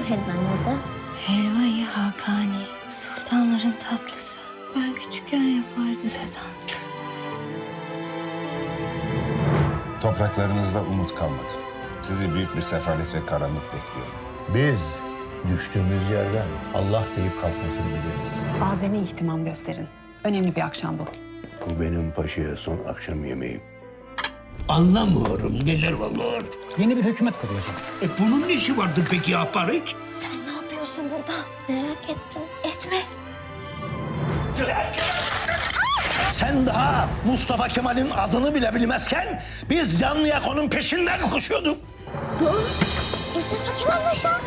helvanın adı? Helvayı Hakani, sultanların tatlısı. Ben küçükken yapardı dedem. Topraklarınızda umut kalmadı. Sizi büyük bir sefalet ve karanlık bekliyor. Biz düştüğümüz yerden Allah deyip kalkmasını biliriz. Azami ihtimam gösterin. Önemli bir akşam bu. Bu benim paşaya son akşam yemeğim. Anlamıyorum neler olur. Yeni bir hükümet kurulacak. E bunun ne işi vardı peki Aparik? Sen ne yapıyorsun burada? Merak ettim. Etme. Sen daha Mustafa Kemal'in adını bile bilmezken biz canlı yakonun peşinden koşuyorduk. Mustafa Kemal Paşa.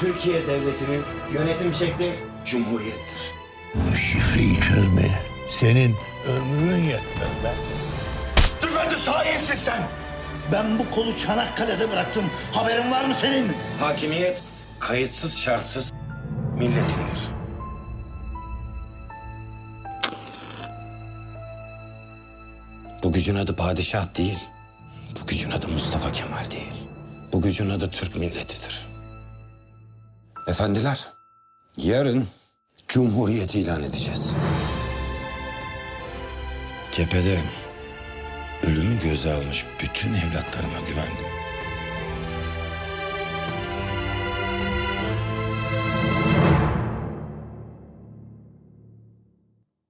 Türkiye Devleti'nin yönetim şekli cumhuriyettir. Bu şifreyi çözmeye senin ömrün yetmez be. De sayensiz sen. Ben bu kolu Çanakkale'de bıraktım. Haberin var mı senin? Hakimiyet kayıtsız şartsız milletindir. Bu gücün adı padişah değil. Bu gücün adı Mustafa Kemal değil. Bu gücün adı Türk milletidir. Efendiler, yarın Cumhuriyet ilan edeceğiz. Cephede ölümü göze almış bütün evlatlarıma güvendim.